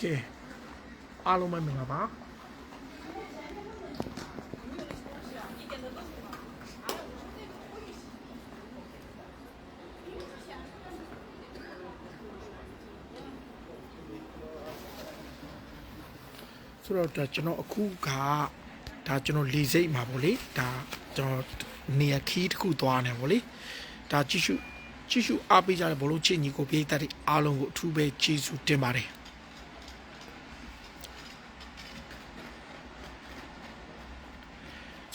ကဲအားလုံးပဲမင်္ဂလာပါဆိုတော့ဒါကျွန်တော်အခုကဒါကျွန်တော်လေစိတ်မှာပေါ့လေဒါကျွန်တော်နေရာခီးတစ်ခုသွားနေပေါ့လေဒါကြည့်ရှုကြည့်ရှုအားပေးကြတဲ့ဘလို့ချစ်ညီကိုပြေးတတ်တဲ့အားလုံးကိုအထူးပဲကျေးဇူးတင်ပါတယ်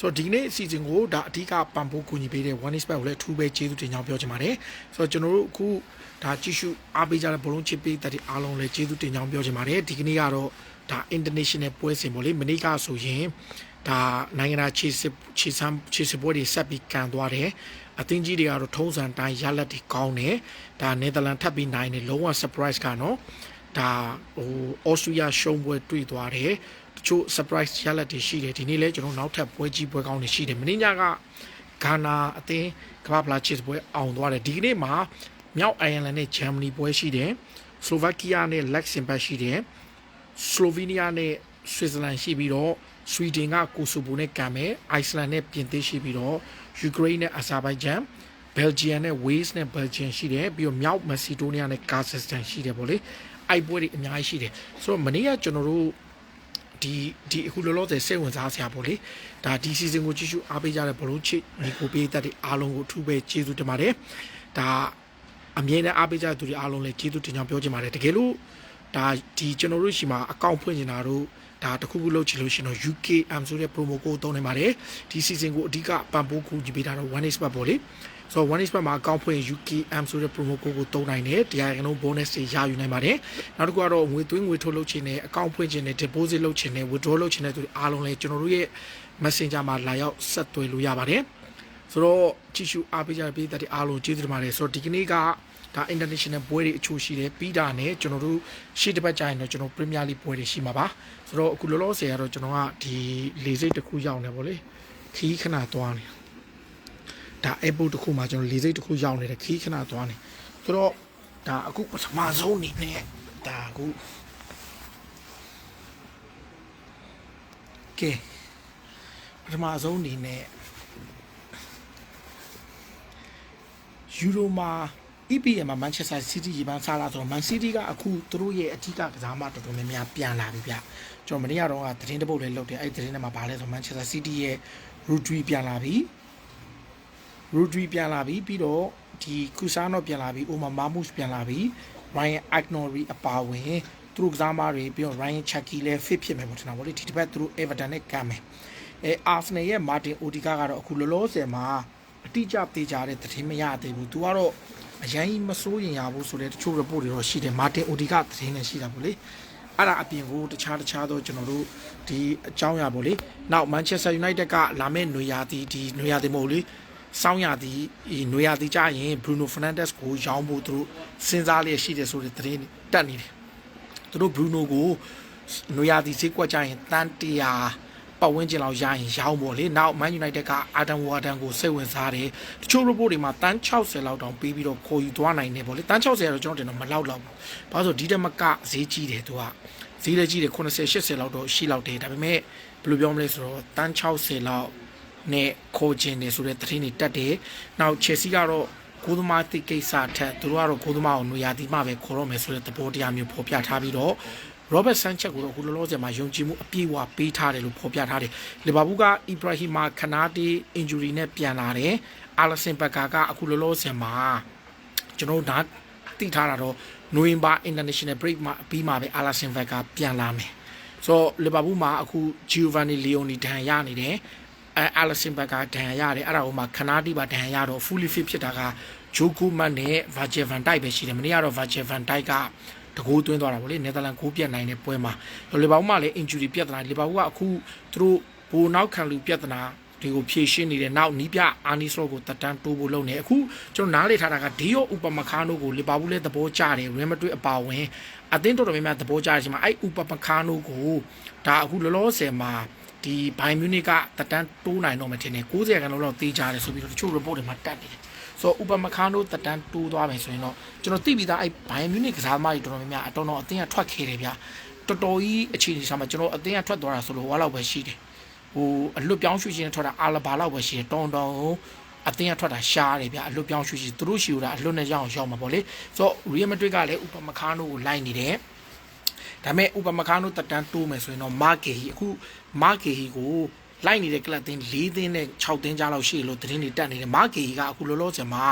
ဆိုတော့ဒီနေ့အစီအစဉ်ကိုဒါအဓိကပံ့ပိုးကူညီပေးတဲ့ One Is Back ကိုလည်းအထူးပဲကျေးဇူးတင်ကြောင်းပြောချင်ပါတယ်ဆိုတော့ကျွန်တော်တို့အခုဒါကြည့်ရှုအားပေးကြတဲ့ဘလုံးချစ်ပေးတဲ့အားလုံးလည်းကျေးဇူးတင်ကြောင်းပြောချင်ပါတယ်ဒီကနေ့ကတော့ဒါ international ပွဲစဉ်ပေါ့လေမနေ့ကဆိုရင်ဒါနိုင်ငံသားခြေစစ်ခြေစမ်းခြေစစ်ပွဲတွေဆက်ပြီးကန်သွားတယ်အသင်းကြီးတွေကတော့ထုံးစံတိုင်းရလက်တွေကောင်းတယ်ဒါနယ်သာလန်ထပ်ပြီးနိုင်တယ်လုံးဝ surprise ကနော်ဒါဟိုအော်စတြေးလျရှုံးပွဲတွေ့သွားတယ်တ ချို့ surprise ရလက်တွေရှိတယ်ဒီနေ့လဲကျွန်တော်နောက်ထပ်ပွဲကြီးပွဲကောင်းတွေရှိတယ်မင်းညကဂါနာအသင်းကမ္ဘာဖလားချစ်ပွဲအောင်သွားတယ်ဒီကနေ့မှာမြောက်အိုင်ယာလန်နဲ့ဂျာမနီပွဲရှိတယ်စလိုဗက်ကီးယားနဲ့လက်ဆင်ဘတ်ရှိတယ်စလိုဗီးနီးယားနဲ့ဆွစ်ဇာလန်ရှိပြီးတော့ဆွီဒင်ကကိုဆိုဗိုနဲ့ကန်မယ်အိုက်စလန်နဲ့ပြင်သစ်ရှိပြီးတော့ယူကရိန်းနဲ့အာဇာဘိုင်ဂျန်ဘယ်လ်ဂျီယံနဲ့ဝေးစ်နဲ့ဘယ်လ်ဂျီယံရှိတယ်ပြီးတော့မြောက်မက်ဆီဒိုးနီးယားနဲ့ကာဇက်စတန်ရှိတယ်ပေါ့လေအိုက်ပွဲတွေအများကြီးရှိတယ်ဆိုတော့မနေ့ကကျွန်တော်တို့ ဒီဒီအခုလောလောဆယ်စိတ်ဝင်စားစရာပေါ့လေဒါဒီ season ကိုကြည့်ရှုအားပေးကြတဲ့ဘလုံးချစ်ညီကိုပေးတတ်တဲ့အားလုံးကိုအထူးပဲကျေးဇူးတင်ပါတယ်ဒါအမြဲတမ်းအားပေးကြတဲ့သူတွေအားလုံးလည်းကျေးဇူးတင်ကြောင်းပြောချင်ပါတယ်တကယ်လို့ဒါဒီကျွန်တော်တို့ရှိမှာအကောင့်ဖွင့်နေတာတို့ ဒါတခုခုလုပ်ချင်လို့ရှင်တော့ UKM ဆိုတဲ့ promo code သုံးနိုင်ပါတယ်ဒီ season ကိုအဓိကပံ့ပိုးကူညီပေးတာတော့ One Expert ပေါ့လေဆိုတော့ One Expert မှာအကောင့်ဖွင့် UKM ဆိုတဲ့ promo code ကိုသုံးနိုင်တယ်တရားရကလုံး bonus တွေရယူနိုင်ပါတယ်နောက်တစ်ခုကတော့ငွေသွင်းငွေထုတ်လုပ်ချင်တဲ့အကောင့်ဖွင့်ချင်တဲ့ deposit လုပ်ချင်တဲ့ withdraw လုပ်ချင်တဲ့သူတွေအားလုံးလည်းကျွန်တော်တို့ရဲ့ Messenger မှာလာရောက်ဆက်သွယ်လို့ရပါတယ်ဆိုတော့ကြည့်ရှုအားပေးကြတဲ့ပြည်သက်တွေအားလုံးကျေးဇူးတင်ပါတယ်ဆိုတော့ဒီကနေ့က ဒါ international ပွဲတွေအချို့ရှိတယ်ပြီးတာနဲ့ကျွန်တော်တို့ရှေ့တစ်ပတ်ကြာရင်တော့ကျွန်တော် Premier League ပွဲတွေရှိမှာပါဆိုတော့အခုလောလောဆယ်ကတော့ကျွန်တော်ကဒီလေစိတ်တစ်ခုရောက်နေပါလေခီးခဏသွားနေဒါ airport တစ်ခုမှာကျွန်တော်လေစိတ်တစ်ခုရောက်နေတယ်ခီးခဏသွားနေဆိုတော့ဒါအခုပထမဆုံးအနေနဲ့ဒါအခုကဲပထမဆုံးအနေနဲ့ယူရိုမှာ EPL မှာ Manchester City ရေပန်းစားလာဆိုတော့ Man City ကအခုသူတို့ရဲ့အထူးကကစားမတော်တော်များများပြန်လာပြီဗျကျွန်တော်မနေ့ကတော့ကသတင်းတစ်ပုဒ်လေးလုပ်တယ်အဲ့ဒီသတင်းထဲမှာဗာလဲဆို Manchester City ရဲ့ Rodri ပြန်လာပြီ Rodri ပြန်လာပြီပြီးတော့ဒီ Kusano ပြန်လာပြီ Omar Mamouche ပြန်လာပြီ Ryan Agnori အပါဝင်သူတို့ကစားမတွေပြီးတော့ Ryan Chucky လည်း fit ဖြစ်မယ်ပေါ့ထင်တာဗောလေဒီတစ်ပတ်သူတို့ Everton နဲ့ကမ်းမယ်အဲ Arsenal ရဲ့ Martin Odegaard ကတော့အခုလောလောဆယ်မှာအတိအကျသေးကြတဲ့သတင်းမရသေးဘူးသူကတော့ အရင်မစိုးရင်ရဘူးဆိုတဲ့တချို့ report တွေတော့ရှိတယ်မာတင်အိုဒီကသတင်းနဲ့ရှိတာပေါ့လေအဲ့ဒါအပြင်ကိုတခြားတခြားသောကျွန်တော်တို့ဒီအကြောင်းအရာပေါ့လေနောက် Manchester United ကလာမယ့်နွေရာသီဒီနွေရာသီမဟုတ်လေစောင်းရာသီဒီနွေရာသီကြရင် Bruno Fernandes ကိုရောင်းဖို့သူတို့စဉ်းစားလျက်ရှိတယ်ဆိုတဲ့သတင်းတက်နေတယ်သူတို့ Bruno ကိုနွေရာသီဈေးကွက်ကြရင်တန်100 ပတ်ဝန်းကျင်လောက်ရရင်ရောင်းပေါ့လေနောက် Man United ကအာဒမ်ဝါဒန်ကိုစိတ်ဝင်စားတယ်တချို့ report တွေမှာတန်း60လောက်တောင်ပေးပြီးတော့ခေါ်ယူသွားနိုင်တယ်ပေါ့လေတန်း60ကတော့ကျွန်တော်တင်တော့မလောက်တော့ဘူးဘာလို့ဆိုဒီတက်မကဈေးကြီးတယ်သူကဈေးလည်းကြီးတယ်80 80လောက်တော့ရှိလောက်တယ်ဒါပေမဲ့ဘယ်လိုပြောမလဲဆိုတော့တန်း60လောက်နဲ့ခေါ်ခြင်းတယ်ဆိုတဲ့သတင်းတွေတက်တယ်နောက် Chelsea ကတော့ကိုသမားတိကိစ္စထက်သူတို့ကတော့ကိုသမားကိုနွေရာသီမှပဲခေါ်တော့မယ်ဆိုတဲ့သဘောတရားမျိုးဖော်ပြထားပြီးတော့ Robert Sanchez ကိုတော့အခုလောလောဆယ်မှာယုံကြည်မှုအပြည့်အဝပေးထားတယ်လို့ဖော်ပြထားတယ်။လီဗာပူးက Ibrahima Kanate injury နဲ့ပြန်လာတယ်။ Alisson Becker ကအခုလောလောဆယ်မှာကျွန်တော်တို့ဒါသိထားတာတော့ November International Break မှာပြီးမှပဲ Alisson Becker ပြန်လာမယ်။ဆိုတော့လီဗာပူးမှာအခု Giovanni Leone ဒဏ်ရနေတယ်။အဲ Alisson Becker ဒဏ်ရတယ်အဲ့ဒါဟိုမှာ Kanate ပါဒဏ်ရတော့ fully fit ဖြစ်တာက Joku Man နဲ့ Virgil van Dijk ပဲရှိတယ်။မနေ့ကတော့ Virgil van Dijk က တကိုးသွင်းသွားတာဗောလေနယ်သာလန်ကိုပြတ်နိုင်တဲ့ပွဲမှာလီဗာပူးမှာလည်း injury ပြဿနာလီဗာပူးကအခုသူတို့ဘိုနောက်ခံလူပြဿနာတွေကိုဖြည့်ရှင်းနေတဲ့နောက်နီးပြအာနီစလော့ကိုတက်တန်းတိုးဖို့လုပ်နေအခုကျွန်တော်နားလေထားတာကဒီယောဥပမခါနိုကိုလီဗာပူးလည်းသဘောကျတယ်ရီမက်ဒရစ်အပါဝင်အသင်းတော်တော်များများသဘောကျတယ်ချိန်မှာအဲ့ဥပမခါနိုကိုဒါအခုလောလောဆယ်မှာဒီဘိုင်မြူနစ်ကတက်တန်းတိုးနိုင်တော့မှထင်တယ်90ခန်းလောက်သေးကြတယ်ဆိုပြီးတော့တချို့ report တွေမှာတက်နေတယ် ဆိုတော့ဥပမခါနိုတက်တန်းတိုးသွားမယ်ဆိုရင်တော့ကျွန်တော်သိပြီးသားအဲ့ဘိုင်မြူနစ်ကစားသမားတွေတော်တော်များများအတော်တော်အသင်းကထွက်ခဲ့တယ်ဗျတော်တော်ကြီးအခြေအနေဆောင်မှာကျွန်တော်အသင်းကထွက်သွားတာဆိုလို့ဟောလောက်ပဲရှိတယ်ဟိုအလွတ်ပြောင်းရွှေ့ခြင်းနဲ့ထွက်တာအာလဘာလောက်ပဲရှိတယ်တောင်းတောင်းအသင်းကထွက်တာရှားတယ်ဗျအလွတ်ပြောင်းရွှေ့ခြင်းသူတို့ရှိဦးတာအလွတ်နဲ့ရောက်အောင်ရောက်မှာပေါ့လေဆိုတော့ Real Madrid ကလည်းဥပမခါနိုကိုလိုက်နေတယ်ဒါပေမဲ့ဥပမခါနိုတက်တန်းတိုးမယ်ဆိုရင်တော့မာကေဟီအခုမာကေဟီကို လိုက်နေတဲ့ကလပ်သင်း၄သင်းနဲ့6သင်းကြားလောက်ရှိတယ်လို့သတင်းတွေတက်နေတယ်မာကေဟီကအခုလောလောဆယ်မှာ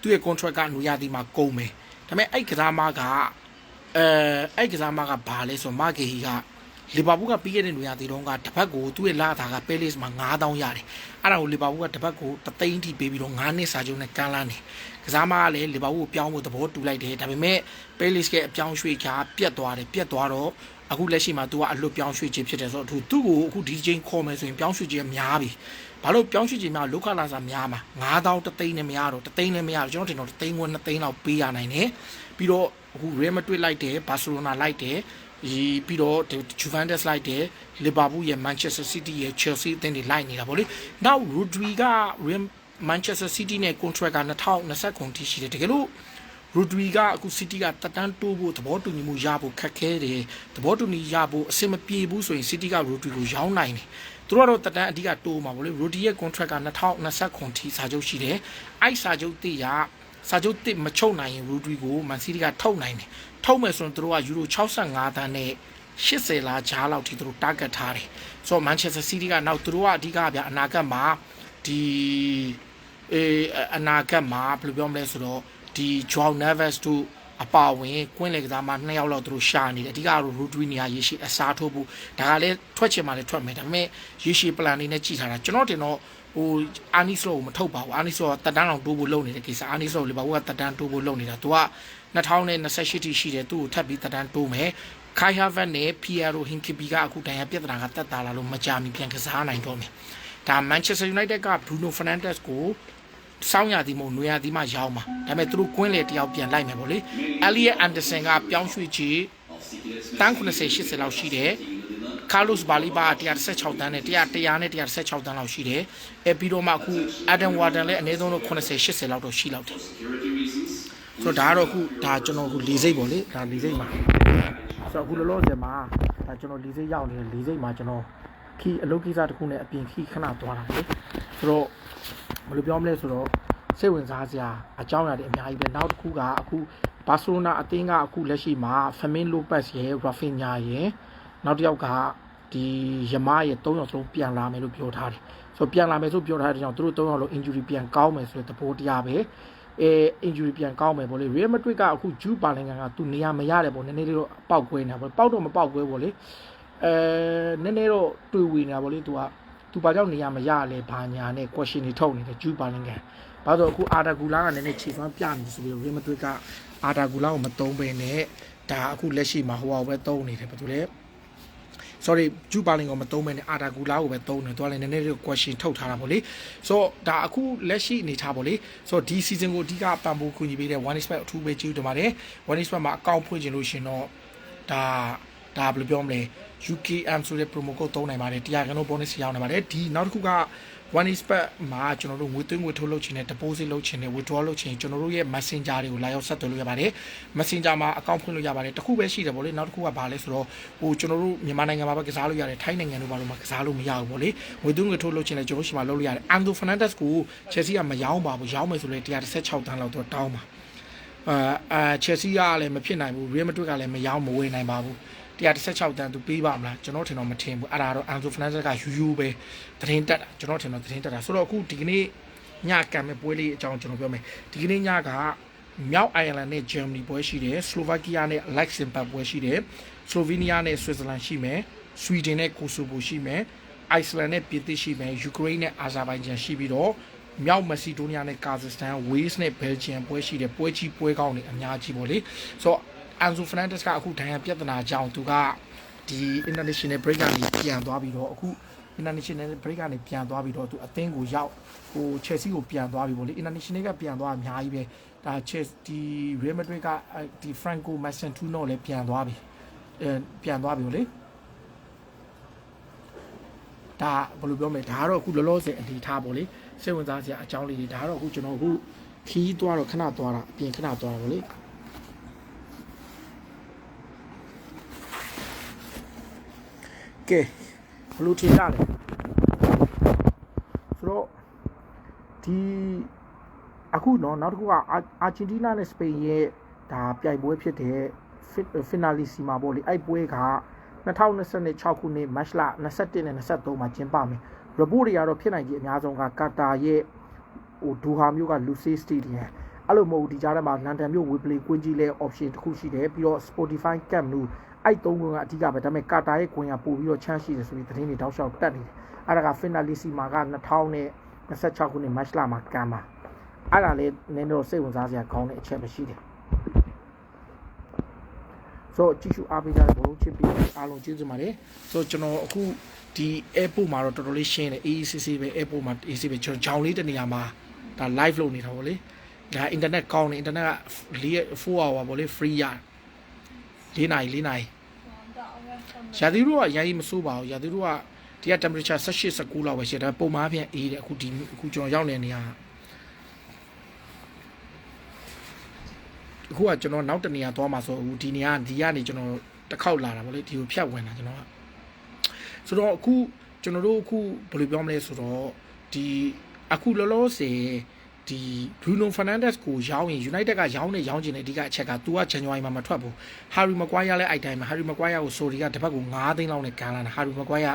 သူ့ရဲ့ contract ကနူရသည်မှာကုန်မယ်ဒါပေမဲ့အဲ့ကစားမကအဲအဲ့ကစားမကဘာလဲဆိုမာကေဟီကလီဗာပူးကပြီးခဲ့တဲ့နူရသည်တုန်းကတစ်ဖက်ကိုသူ့ရဲ့လာတာကပဲလစ်မှာ9000ရတယ်အဲ့ဒါကိုလီဗာပူးကတစ်ဖက်ကိုတသိန်းထိပေးပြီးတော့9နှစ်စာချုပ်နဲ့ကမ်းလာနေကစားမကလည်းလီဗာပူးကိုပြောင်းဖို့သဘောတူလိုက်တယ်ဒါပေမဲ့ပဲလစ်ရဲ့အပြောင်းရွှေ့ချာပြတ်သွားတယ်ပြတ်သွားတော့ အခုလက်ရှိမှာ तू ကအလွတ်ပြောင်းရွှေ့ခြင်းဖြစ်တယ်ဆိုတော့သူသူ့ကိုအခုဒီချိန်ခေါ်မယ်ဆိုရင်ပြောင်းရွှေ့ခြင်းများပြီဘာလို့ပြောင်းရွှေ့ခြင်းများလောကလာစာများမှာ9000တသိန်းနဲ့မရတော့တသိန်းနဲ့မရတော့ကျွန်တော်တင်တော့တသိန်းခွဲ2သိန်းလောက်ပေးရနိုင်တယ်ပြီးတော့အခု Real Madrid လိုက်တယ် Barcelona လိုက်တယ်ဒီပြီးတော့ Juventus လိုက်တယ် Liverpool ရဲ့ Manchester City ရဲ့ Chelsea အသင်းတွေလိုက်နေတာဗောလေနောက် Rodri က Real Manchester City နဲ့ contract က2029ထိရှိတယ်တကယ်လို့ Rodri ကအခု City ကတက်တန်းတိုးဖို့သဘောတူညီမှုရဖို့ခက်ခဲတယ်သဘောတူညီရဖို့အဆင်မပြေဘူးဆိုရင် City က Rodri ကိုရောင်းနိုင်တယ်သူတို့ကတော့တက်တန်းအဓိကတိုးမှာဗောလေ Rodri ရဲ့ contract က2029ထိစာချုပ်ရှိတယ်အဲ့စာချုပ်တိရစာချုပ်တစ်မချုပ်နိုင်ရင် Rodri ကို Man City ကထုတ်နိုင်တယ်ထုတ်မယ်ဆိုရင်သူတို့ကယူရို65သန်းနဲ့80လားဂျားလောက်ထိသူတို့ target ထားတယ်ဆိုတော့ Manchester City ကနောက်သူတို့ကအဓိကဗျအနာဂတ်မှာဒီအေးအနာဂတ်မှာဘယ်လိုပြောမလဲဆိုတော့ ဒီ Joao Neves တို့အပါဝင်ကွင်းလေကစားမနှစ်ယောက်လောက်သူတို့ရှာနေတယ်အဓိကတော့ Rodri နေရာရေရှိအစားထိုးဖို့ဒါကလည်းထွက်ချင်မှလည်းထွက်မယ်ဒါပေမဲ့ရေရှိ plan လေးနဲ့ကြည့်ထားတာကျွန်တော်တင်တော့ဟိုအာနီဆိုကိုမထုတ်ပါဘူးအာနီဆိုကတက်တန်းအောင်တိုးဖို့လုပ်နေတဲ့ကိစ္စအာနီဆိုလေဘာဘူးကတက်တန်းတိုးဖို့လုပ်နေတာသူက2028ထိရှိတယ်သူ့ကိုထပ်ပြီးတက်တန်းတိုးမယ်ခိုင်ဟာဗတ်နဲ့ပီယာရိုဟင်ကီပီကအခုတန်ရပြဿနာကတက်တာလာလို့မကြမီပြန်ကစားနိုင်တော့မယ်ဒါမန်ချက်စတာယူနိုက်တက်ကဘရူနိုဖာနန်ဒက်စ်ကို စောင်းရသည်မဟုတ်နွေရသည်မှရောင်းမှာဒါပေမဲ့သူတို့ကွင်းလေတယောက်ပြန်လိုက်မယ်ဗောလေအယ်လီယက်အန်ဒါဆန်ကပြောင်းရွှေ့ချီတန်း90 80လောက်ရှိတယ်ကာလုစ်ဘာလီဘာ116တန်းနဲ့100 100နဲ့116တန်းလောက်ရှိတယ်အဲပြီးတော့မှအခုအဒမ်ဝါဒန်လည်းအနည်းဆုံးတော့80 80လောက်တော့ရှိလောက်တယ်ဆိုတော့ဒါကတော့အခုဒါကျွန်တော်အခုလေးစိတ်ပေါ့လေဒါလေးစိတ်မှာဆိုတော့အခုလောလောဆယ်မှာဒါကျွန်တော်လေးစိတ်ရောက်နေတဲ့လေးစိတ်မှာကျွန်တော်ခီအလုပ်ကိစ္စတစ်ခုနဲ့အပြင်ခီခဏသွားတာလေဆိုတော့ ဘယ်လိုပြောမလဲဆိုတော့စိတ်ဝင်စားစရာအကြောင်းအရာတွေအများကြီးပဲနောက်တစ်ခုကအခုဘာစီလိုနာအသင်းကအခုလက်ရှိမှာဖမင်းလိုပက်စ်ရဲ့ရာဖင်ညာရဲ့နောက်တစ်ယောက်ကဒီယမရဲ့၃ယောက်စလုံးပြန်လာမယ်လို့ပြောထားတယ်ဆိုတော့ပြန်လာမယ်ဆိုပြောထားတဲ့ကြောင့်သူတို့၃ယောက်လုံး injury ပြန်ကောင်းမယ်ဆိုတဲ့သဘောတရားပဲအဲ injury ပြန်ကောင်းမယ်ပေါ့လေ Real Madrid ကအခုဂျူးပါလင်ကန်ကသူနေရာမရတယ်ပေါ့နည်းနည်းလေးတော့ပေါက်ကွဲနေတာပေါ့ပေါက်တော့မပေါက်ကွဲပေါ့လေအဲနည်းနည်းတော့တွေ့ဝေနေတာပေါ့လေသူက သူဘာကြောင့်နေရာမရလဲဘာညာနဲ့ question တွေထုတ်နေတယ်ဂျူးပါလင်ကန်ဘာလို့အခုအာတာဂူလာကနည်းနည်းခြေစွမ်းပြနေဆိုပြီး Real Madrid ကအာတာဂူလာကိုမသုံးဘဲနဲ့ဒါအခုလက်ရှိမှာဟိုဟာပဲသုံးနေတယ်ဘာလို့လဲ sorry ဂျူပါလင်ကိုမသုံးမဲနဲ့အာတာဂူလာကိုပဲသုံးတယ်သူကလည်းနည်းနည်းလေး question ထုတ်ထားတာပေါ့လေဆိုတော့ဒါအခုလက်ရှိအနေထားပေါ့လေဆိုတော့ဒီ season ကိုအဓိကပံ့ပိုးကူညီပေးတဲ့ one expert အထူးပဲကျေးဇူးတင်ပါတယ် one expert မှာအကောင့်ဖွင့်ခြင်းလို့ရှင်တော့ဒါဒါဘယ်လိုပြောမလဲ UKM ဆိုတဲ့ promo code သုံးနိုင်ပါတယ်တရားကနု bonus ရောက်နေပါတယ်ဒီနောက်တစ်ခုက one expert မှာကျွန်တော်တို့ငွေသွင်းငွေထုတ်လုပ်ခြင်းနဲ့ deposit လုပ်ခြင်းနဲ့ withdraw လုပ်ခြင်းကျွန်တော်တို့ရဲ့ messenger တွေကိုလာရောက်ဆက်သွယ်လို့ရပါတယ် messenger မှာ account ဖွင့်လို့ရပါတယ်တစ်ခုပဲရှိတယ်ဗောလေနောက်တစ်ခုကဘာလဲဆိုတော့ဟိုကျွန်တော်တို့မြန်မာနိုင်ငံမှာပဲကစားလို့ရတယ်ထိုင်းနိုင်ငံတို့ဘာလို့မှကစားလို့မရဘူးဗောလေငွေသွင်းငွေထုတ်လုပ်ခြင်းလည်းကျွန်တော်တို့ရှိမှလုပ်လို့ရတယ် Anzo Fernandez ကို Chelsea ကမရောင်းပါဘူးရောင်းမယ်ဆိုလဲ116တန်းလောက်တော့တောင်းပါအာအာ Chelsea ကလည်းမဖြစ်နိုင်ဘူး Real Madrid ကလည်းမရောင်းမဝယ်နိုင်ပါဘူး 116တန်းသူပေးပါမလားကျွန်တော်ထင်တော့မထင်ဘူးအဲ့ဒါတော့ Anzo Fernandez ကယူယူပဲသတင်းတက်တာကျွန်တော်ထင်တော့သတင်းတက်တာဆိုတော့အခုဒီကနေ့ညကံမဲ့ပွဲလေးအကြောင်းကျွန်တော်ပြောမယ်ဒီကနေ့ညကမြောက်အိုင်ယာလန်နဲ့ဂျာမနီပွဲရှိတယ်စလိုဗာကီးယားနဲ့လက်ဆင်ဘတ်ပွဲရှိတယ်စလိုဗီးနီးယားနဲ့ဆွစ်ဇာလန်ရှိမယ်ဆွီဒင်နဲ့ကိုဆိုဗိုရှိမယ်အိုက်စလန်နဲ့ပြင်သစ်ရှိမယ်ယူကရိန်းနဲ့အာဇာဘိုင်ဂျန်ရှိပြီးတော့မြောက်မက်ဆီဒိုးနီးယားနဲ့ကာဇက်စတန်ဝေးစ်နဲ့ဘယ်လ်ဂျီယံပွဲရှိတယ်ပွဲကြီးပွဲကောင်းတွေအများကြီးပေါ့လေဆိုတော့ အန်ဇိုဖနန်ဒက်စ်ကအခုဒဏ်ရာပြဿနာကြောင့်သူကဒီ international break ကနေပြန်သွားပြီးတော့အခု international break ကနေပြန်သွားပြီးတော့သူအသင်းကိုရောက်ဟို Chelsea ကိုပြန်သွားပြီဗောလေ international ကပြန်သွားအများကြီးပဲဒါ Chelsea ဒီ Real Madrid ကဒီ Franco Massentino လည်းပြန်သွားပြီအဲပြန်သွားပြီဗောလေဒါဘယ်လိုပြောမလဲဒါကတော့အခုလောလောဆယ်အနေထားပေါ့လေစိတ်ဝင်စားစရာအကြောင်းလေးတွေဒါကတော့အခုကျွန်တော်အခုခီးသွားတော့ခဏသွားတာအပြင်ခဏသွားတာဗောလေ ကဲဘယ်လိုထင်ကြလဲဆိုတော့ဒီအခုเนาะနောက်တစ်ခုကအာအာဂျင်တီးနားနဲ့စပိန်ရဲ့ဒါပြိုင်ပွဲဖြစ်တဲ့ဖီနာလီစီမာပေါ့လေအဲ့ပွဲက2026ခုနှစ်မတ်လ21နဲ့23မှာကျင်းပမယ်ရပို့တွေကတော့ဖြစ်နိုင်ကြီးအများဆုံးကကာတာရဲ့ဟိုဒူဟာမျိုးကလူဆေးစတေဒီယမ်အဲ့လိုမဟုတ်ဘူးဒီကြားထဲမှာလန်ဒန်မြို့ဝေပလီကွင်းကြီးလဲ option တစ်ခုရှိတယ်ပြီးတော့ Spotify Camp Nou အဲ့သုံးခုကအဓိကပဲဒါပေမဲ့ကာတာရဲ့ကွင်းကပို့ပြီးတော့ချမ်းရှိတယ်ဆိုပြီးသတင်းတွေတောက်လျှောက်တက်နေတယ်အဲ့ဒါက finalissima က2026ခုနှစ်မတ်လမှာကမ်းပါအဲ့ဒါလေးနည်းနည်းတော့စိတ်ဝင်စားစရာကောင်းတဲ့အချက်ပဲရှိတယ်ဆိုကြည့်ရှုအားပေးကြတဲ့ဘလုံးချစ်ပြီးအားလုံးကျေးဇူးပါတယ်ဆိုကျွန်တော်အခုဒီ airport မှာတော့တော်တော်လေးရှင်းတယ် AECC ပဲ airport မှာ AC ပဲကျွန်တော်ဂျောင်လေးတနေရာမှာဒါ live လုပ်နေတာပေါ့လေဒါ internet ကောင်းတယ် internet က4 hour ပေါ့လေ free ရ ၄နာရီ၄နာရီရာသီဥတုကရာသီမဆိုးပါဘူးရာသီဥတုကဒီက temperature 18 19လောက်ပဲရှိတယ်ဒါပုံမှန်အပြင်အေးတယ်အခုဒီအခုကျွန်တော်ရောက်နေတဲ့နေရာအခုကကျွန်တော်နောက်တနေရာသွားမှာဆိုအခုဒီနေရာဒီကနေကျွန်တော်တစ်ခေါက်လာတာဗောလေဒီကိုဖြတ်ဝင်တာကျွန်တော်ကဆိုတော့အခုကျွန်တော်တို့အခုဘယ်လိုပြောမလဲဆိုတော့ဒီအခုလောလောဆယ် ဒီ Bruno Fernandes ကိုရောင်းရင် United ကရောင်းနေရောင်းချင်တဲ့အဓိကအချက်က तू က January မှာမထွက်ဘူး Harry Maguire လည်းအဲ့တိုင်းမှာ Harry Maguire ကို Sorry ကတစ်ပတ်ကို9သိန်းလောက်နဲ့ကန်လာတာ Harry Maguire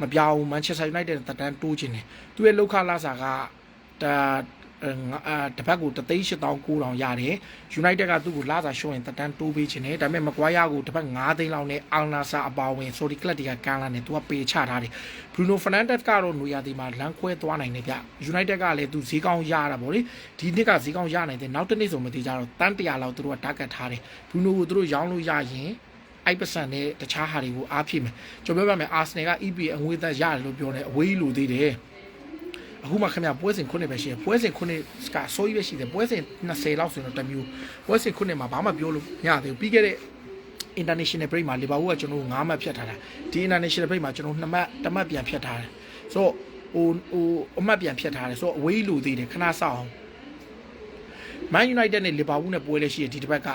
မပြောင်းဘူး Manchester United တက်တန်းတိုးချင်တယ်သူရဲ့လောက်ခလာစာကဒါအာ တစ်ပတ်ကို3,800ရတယ် United ကသူ့ကိုလာစာရှုံးရင်တက်တန်းတိုးပေးချင်တယ်ဒါပေမဲ့ Maguire ကိုတစ်ပတ်9သိန်းလောက်နဲ့ Al Nassr အပါဝင် Sorry Club တွေကကန်လာတယ်သူကပေချထားတယ် Bruno Fernandes ကတော့နွေရာသီမှာလမ်းခွဲသွားနိုင်တယ်ဗျ United ကလည်းသူဈေးကောင်းရတာဗောလေဒီနှစ်ကဈေးကောင်းရနိုင်တယ်နောက်တစ်နှစ်ဆိုမသေးကြတော့တန်း100လောက်သူတို့က target ထားတယ် Bruno ကိုသူတို့ရောင်းလို့ရရင်အိုက်ပစံနဲ့တခြားဟာတွေကိုအားဖြည့်မယ်ကျွန်တော်ပြောပြမယ်အာဆနယ်က EP အငွေသက်ရတယ်လို့ပြောတယ်အဝေးကြီးလိုသေးတယ် အခုမှခင်ဗျပွဲစဉ်ခုနှစ်ပဲရှိတယ်ပွဲစဉ်ခုနှစ်ကဆိုးကြီးပဲရှိတယ်ပွဲစဉ်20လောက်ဆိုရင်တော့တစ်မျိုးပွဲစဉ်ခုနှစ်မှာဘာမှပြောလို့မရသေးဘူးပြီးခဲ့တဲ့ international break မှာလီဗာပူးကကျွန်တော်9မှတ်ဖြတ်ထားတာဒီ international break မှာကျွန်တော်2မှတ်1မှတ်ပြန်ဖြတ်ထားတယ်ဆိုတော့ဟိုဟိုအမှတ်ပြန်ဖြတ်ထားတယ်ဆိုတော့အဝေးလိုသေးတယ်ခဏစောင့်အောင် Man United နဲ့လီဗာပူးနဲ့ပွဲလဲရှိတယ်ဒီတစ်ပတ်က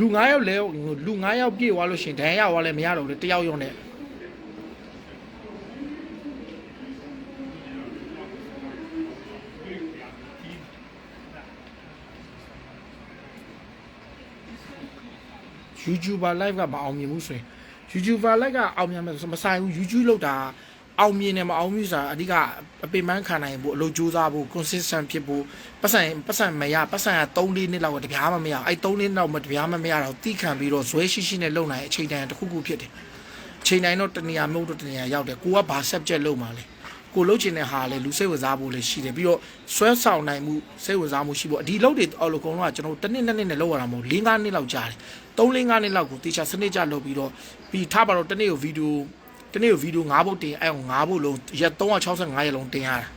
လူ9ယောက်လဲလူ9ယောက်ပြည့်သွားလို့ရှင်ဒဏ်ရသွားလဲမရတော့ဘူးတယောက်ယောက်နဲ့ယူတူဘာ live ကမအောင်မြင်ဘူးဆိုရင် YouTuber live ကအောင်မြင်မယ်ဆိုမဆိုင်ဘူး YouTube လောက်တာ အောင်မြင်တယ်မအောင်မြင်ဆိုတာအဓိကအပင်ပန်းခံနိုင်ဖို့အလုပ်ကြိုးစားဖို့ consistent ဖြစ်ဖို့ပတ်စံပတ်စံမရပတ်စံက3လေးနှစ်လောက်ကတပြားမှမရအဲ့3လေးနှစ်လောက်မတပြားမှမရတော့တိခံပြီးတော့ဇွဲရှိရှိနဲ့လုံနိုင်အချိန်တန်တစ်ခုခုဖြစ်တယ်အချိန်တိုင်းတော့တနေရာမဟုတ်တော့တနေရာရောက်တယ်ကိုကဘာ subject လုံမှာလဲကိုလှုပ်ချင်တဲ့ဟာလေလူစိတ်ဝင်စားဖို့လည်းရှိတယ်ပြီးတော့ဆွဲဆောင်နိုင်မှုစိတ်ဝင်စားမှုရှိဖို့ဒီလှုပ်တွေအော်လိုကုန်းတော့ကျွန်တော်တစ်နှစ်နှစ်နှစ်နဲ့လှုပ်ရတာမဟုတ်၄၅နှစ်လောက်ကြာတယ်၃၄၅နှစ်လောက်ကိုတေချာစနစ်ကြလှုပ်ပြီးတော့ပြီးထားပါတော့တစ်နေ့ကိုဗီဒီယို တနေ့ကိုဗီဒီယို9ပုတ်တင်အဲ့အောင်9ပုတ်လုံးရက်365ရက်လုံးတင်ရတာ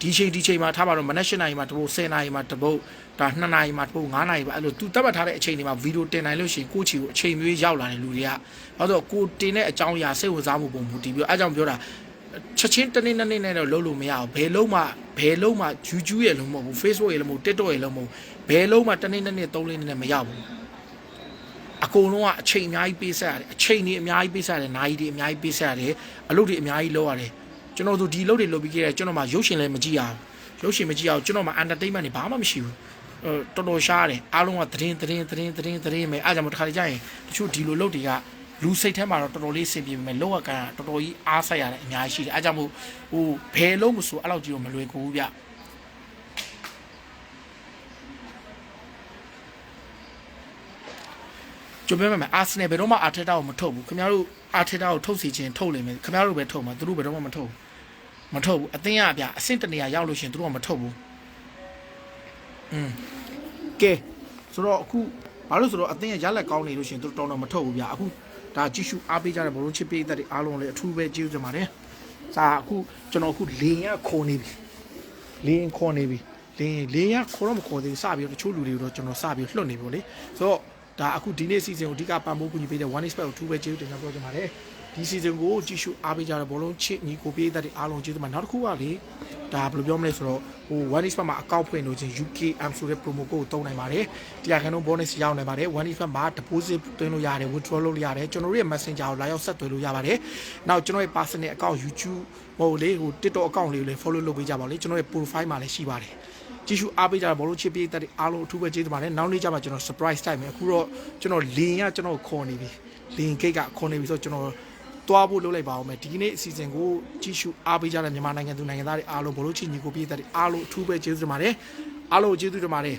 ဒီချိန်ဒီချိန်မှာထားပါတော့မနက်၈နာရီမှာတစ်ပုတ်10နာရီမှာတစ်ပုတ်ဒါ2နာရီမှာတစ်ပုတ်9နာရီပါအဲ့လိုသူတတ်မှတ်ထားတဲ့အချိန်တွေမှာဗီဒီယိုတင်နိုင်လို့ရှိရင်ကိုချီကိုအချိန်မျိုးရောက်လာတဲ့လူတွေကဘာလို့ကိုတင်တဲ့အကြောင်းအရာစိတ်ဝင်စားမှုပုံမူတည်ပြီးအဲ့ကြောင့်ပြောတာချက်ချင်းတနေ့နေ့နဲ့တော့လုံးလို့မရအောင်ဘယ်လုံးမှဘယ်လုံးမှ YouTube ရဲ့လုံးမဟုတ်ဘူး Facebook ရဲ့လုံးမဟုတ် TikTok ရဲ့လုံးမဟုတ်ဘယ်လုံးမှတနေ့နေ့သုံးလေးနဲ့မရဘူး အကုန်လုံးကအချိန်အများကြီးပေးဆက်ရတယ်အချိန်တွေအများကြီးပေးဆက်ရတယ်နာရီတွေအများကြီးပေးဆက်ရတယ်အလုပ်တွေအများကြီးလုပ်ရတယ်ကျွန်တော်တို့ဒီအလုပ်တွေလုပ်ပြီးခဲ့တယ်ကျွန်တော်မှရုပ်ရှင်လည်းမကြည့်ရဘူးရုပ်ရှင်မကြည့်ရအောင်ကျွန်တော်မှ entertainment တွေဘာမှမရှိဘူးအဲတော်တော်ရှားတယ်အားလုံးကသတင်းသတင်းသတင်းသတင်းသတင်းပဲအားကြောင့်တစ်ခါတည်းကျရင်တချို့ဒီလိုလုပ်တွေကလူစိတ်ထဲမှာတော့တော်တော်လေးအဆင်ပြေပေမဲ့လောက်ကကန်တော်တော်ကြီးအားဆိုင်ရတယ်အများကြီးရှိတယ်အားကြောင့်မို့ဟိုဘယ်လုံးမဆိုအဲ့လောက်ကြီးတော့မလွယ်ကူဘူးဗျ ကျုပ်ပြောမယ်အာဆင်နယ်ဘယ်တော့မှအာထက်တာကိုမထုတ်ဘူးခင်ဗျားတို့အာထက်တာကိုထုတ်စီခြင်းထုတ်လိမ့်မယ်ခင်ဗျားတို့ပဲထုတ်မှာသူတို့ဘယ်တော့မှမထုတ်ဘူးမထုတ်ဘူးအသင်းရဗျအဆင့်တနေရာရောက်လို့ရှင်သူတို့ကမထုတ်ဘူးอืมကဲဆိုတော့အခုဘာလို့ဆိုတော့အသင်းရရလက်ကောင်းနေလို့ရှင်သူတို့တောင်းတော့မထုတ်ဘူးဗျအခုဒါကြည့်ရှုအားပေးကြတဲ့ဘလုံးချစ်ပေးတဲ့အားလုံးလည်းအထူးပဲကျေးဇူးတင်ပါတယ်စာအခုကျွန်တော်အခုလေရင်ကခေါ်နေပြီလေရင်ခေါ်နေပြီလေရင်လေရင်ခေါ်တော့မခေါ်သေးဘူးစပြီးတော့တချို့လူတွေတော့ကျွန်တော်စပြီးလွှတ်နေပြီလေဆိုတော့ ဒါအခုဒီနေ့စီစဉ်ကိုအဓိကပံ့ပိုးကူညီပေးတဲ့ one expert ကိုအထူးပဲကျေးဇူးတင်ကြောင်းပြောချင်ပါတယ်ဒီ season ကိုကြည့်ရှုအားပေးကြတဲ့ဘောလုံးချစ်ညီကိုပြေးသက်တွေအားလုံးကျေးဇူးပါနောက်တစ်ခုကလေဒါဘယ်လိုပြောမလဲဆိုတော့ဟို one is မှာအကောက်ဖွင့်လို့ချင်း UKM ဆိုတဲ့ promo code ကိုသုံးနိုင်ပါတယ်တရားခဏ bonus ရောက်နိုင်ပါတယ် one is မှာ deposit သွင်းလို့ရတယ် withdraw လုပ်လို့ရတယ်ကျွန်တော်တို့ရဲ့ messenger ကိုလာရောက်ဆက်သွယ်လို့ရပါတယ်နောက်ကျွန်တော်ရဲ့ personal account YouTube ဟိုလေဟို TikTok account လေးကိုလည်း follow လုပ်ပေးကြပါလေကျွန်တော်ရဲ့ profile မှာလည်းရှိပါတယ် ကြည့်ရှုအားပေးကြတဲ့ဘောလုံးချစ်ပြေးတဲ့အားလုံးအထူးပဲကျေးဇူးပါတယ်နောက်နေ့ကျမှကျွန်တော် surprise time မယ်အခုတော့ကျွန်တော်လင်းကကျွန်တော်ခေါ်နေပြီလင်းကိတ်ကခေါ်နေပြီဆိုတော့ကျွန်တော်သွားဖို့လုပ်လိုက်ပါအောင်မယ်ဒီနေ့အစီအစဉ်ကိုကြည့်ရှုအားပေးကြတဲ့မြန်မာနိုင်ငံသူနိုင်ငံသားတွေအားလုံးဘောလုံးချစ်ညီကိုပြေးတဲ့အားလုံးအထူးပဲကျေးဇူးတင်ပါတယ်အားလုံးကျေးဇူးတင်ပါတယ်